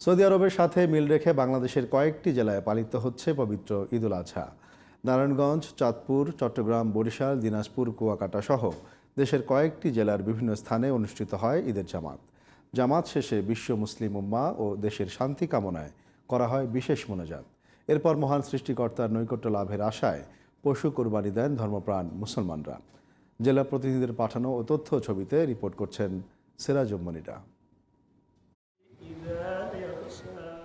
Saudi আরবের সাথে মিল রেখে বাংলাদেশের কয়েকটি জেলায় পালিত হচ্ছে পবিত্র ঈদুল আজহা। নারায়ণগঞ্জ, চাঁদপুর, চট্টগ্রাম, বরিশাল, দিনাজপুর, কুয়াকাটা সহ দেশের কয়েকটি জেলার বিভিন্ন স্থানে অনুষ্ঠিত হয় ঈদের জামাত। জামাত শেষে বিশ্ব মুসলিম উম্মা ও দেশের শান্তি কামনায় করা হয় বিশেষ মোনাজাত। এরপর মহান সৃষ্টিকর্তার নৈকট্য লাভের আশায় পশু কোরবানি দেন ধর্মপ্রাণ মুসলমানরা। জেলা প্রতিনিধিদের পাঠানো ও তথ্য ছবিতে রিপোর্ট করছেন সিরাজুম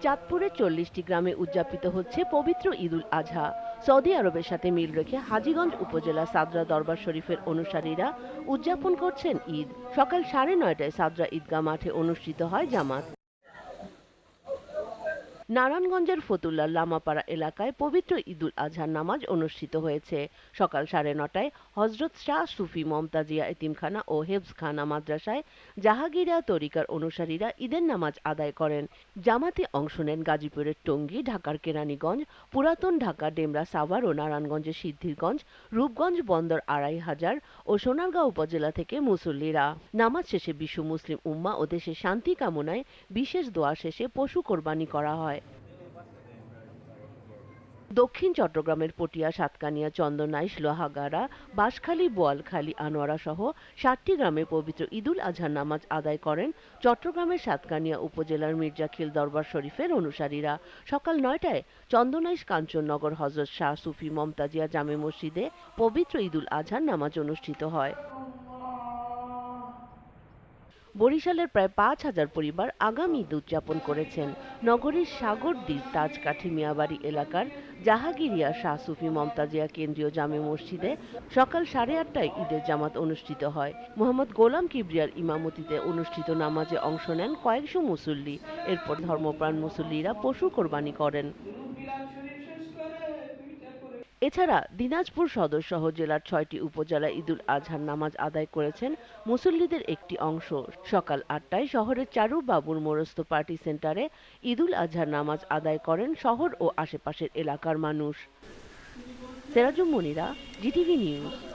চাঁদপুরের চল্লিশটি গ্রামে উদযাপিত হচ্ছে পবিত্র ঈদুল আজহা। সৌদি আরবের সাথে মিল রেখে হাজিগঞ্জ উপজেলা সাদরা দরবার শরীফের অনুসারীরা উদযাপন করছেন ঈদ। সকাল সাড়ে নয়টায় সাদরা ঈদগাহ মাঠে অনুষ্ঠিত হয় জামাত। নারায়ণগঞ্জের ফতুল্লার লামাপাড়া এলাকায় পবিত্র ঈদুল আজহার নামাজ অনুষ্ঠিত হয়েছে। সকাল সাড়ে নটায় হজরত শাহ সুফি মমতাজিয়া এতিমখানা ও হেফজখানা মাদ্রাসায় জাহাগীরা তরিকার অনুসারীরা ঈদের নামাজ আদায় করেন। জামাতে অংশ নেন গাজীপুরের টঙ্গী, ঢাকার কেরানীগঞ্জ, পুরাতন ঢাকা, ডেমরা, সাভার ও নারায়ণগঞ্জের সিদ্ধিরগঞ্জ, রূপগঞ্জ, বন্দর আড়াই হাজার ও সোনারগাঁও উপজেলা থেকে মুসল্লিরা। নামাজ শেষে বিশ্ব মুসলিম উম্মা ও দেশের শান্তি কামনায় বিশেষ দোয়া শেষে পশু কোরবানি করা হয়। দক্ষিণ চট্টগ্রামের পটিয়া, সাতকানিয়া, চন্দনাইশ, লোহাগাড়া, বাঁশখালী, বোয়ালখালী আনোয়ারা সহ ষাটটি গ্রামে পবিত্র ঈদুল আজহার নামাজ আদায় করেন চট্টগ্রামের সাতকানিয়া উপজেলার মির্জাখিল দরবার শরীফের অনুসারীরা। সকাল নয়টায় চন্দনাইশ কাঞ্চননগর হজরত শাহ সুফি মমতাজিয়া জামে মসজিদে পবিত্র ঈদুল আজহার নামাজ অনুষ্ঠিত হয়। বরিশালের প্রায় পাঁচ হাজার পরিবার আগামী ঈদ উদযাপন করেছেন। নগরীর সাগরদ্বীপ তাজকাঠি মিয়াবাড়ি এলাকার জাহাগিরিয়া শাহ সুফি মমতাজিয়া কেন্দ্রীয় জামে মসজিদে সকাল সাড়ে আটটায় ঈদের জামাত অনুষ্ঠিত হয়। মোহাম্মদ গোলাম কিবরিয়ার ইমামতিতে অনুষ্ঠিত নামাজে অংশ নেন কয়েকশো মুসল্লি। এরপর ধর্মপ্রাণ মুসল্লিরা পশু কোরবানি করেন। এছাড়া দিনাজপুর সদর সহ জেলার ছয়টি উপজেলা ঈদুল আজহার নামাজ আদায় করেছেন মুসল্লিদের একটি অংশ। সকাল আটটায় শহরের চারু বাবুর মোরস্ত পার্টি সেন্টারে ঈদুল আজহার নামাজ আদায় করেন শহর ও আশেপাশের এলাকার মানুষ। Serajum Monira, GTV news.